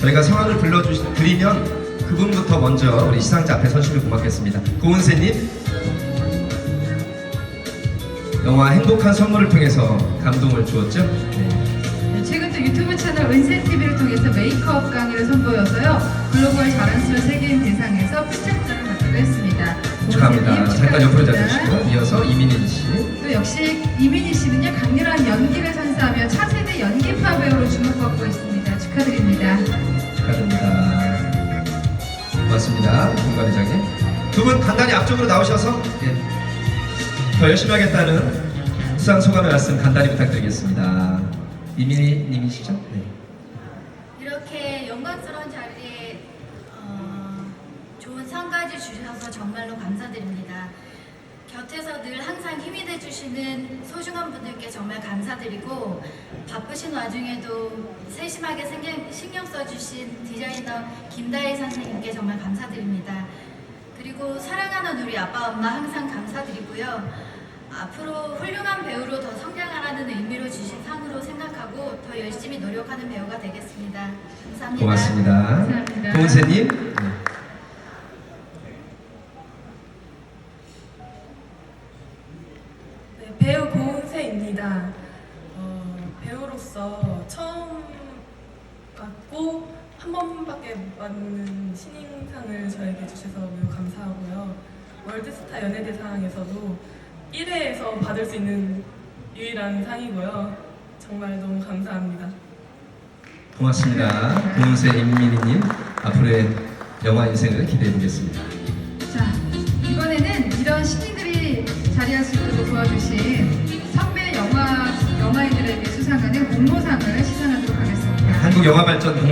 저희가 성함을 불러드리면 그분부터 먼저 우리 시상자 앞에 서주시면 고맙겠습니다. 고은세님 영화 행복한 선물을 통해서 감동을 주었죠? 네. 네, 최근 또 유튜브 채널 은세TV를 통해서 메이크업 강의를 선보여서요. 글로벌 자랑스러운 세계인 대상에서 풀장전을 받기도 했습니다. 축하합니다. 잠깐 옆으로. 자주시고 이어서 이민희 씨. 또 역시 이민희 씨는요 강렬한 고맙습니다. 김관 회장님. 두 분 간단히 앞쪽으로 나오셔서 예, 더 열심히 하겠다는 수상 소감의 말씀 간단히 부탁드리겠습니다. 이민희 님이시죠? 네. 이렇게 영광스러운 자리에 어, 좋은 상까지 주셔서 정말로 감사드립니다. 곁에서 늘 항상 힘이 돼주시는 소중한 분들께 정말 감사드리고 바쁘신 와중에도 세심하게 신경, 신경 써주신 디자이너 김다희 선생님께 정말 감사드립니다. 그리고 사랑하는 우리 아빠 엄마 항상 감사드리고요. 앞으로 훌륭한 배우로 더 성장하라는 의미로 주신 상으로 생각하고 더 열심히 노력하는 배우가 되겠습니다. 감사합니다. 고맙습니다. 감사합니다. 고은세님. 네. 네, 배우 고은세입니다. 어, 배우로서 처음 받고 한 번밖에 못 받는 신인상을 저에게 주셔서 매우 감사하고요. 월드스타 연예대상에서도 1회에서 받을 수 있는 유일한 상이고요. 정말 너무 감사합니다. 고맙습니다. 고은세 임민희님 앞으로의 영화 인생을 기대해 보겠습니다. 자 이번에는 이런 신인들이 자리할 수 있도록 도와주신 영화인들에게 수상하는 공로상을 시상하도록 하겠습니다. 한국 영화 발전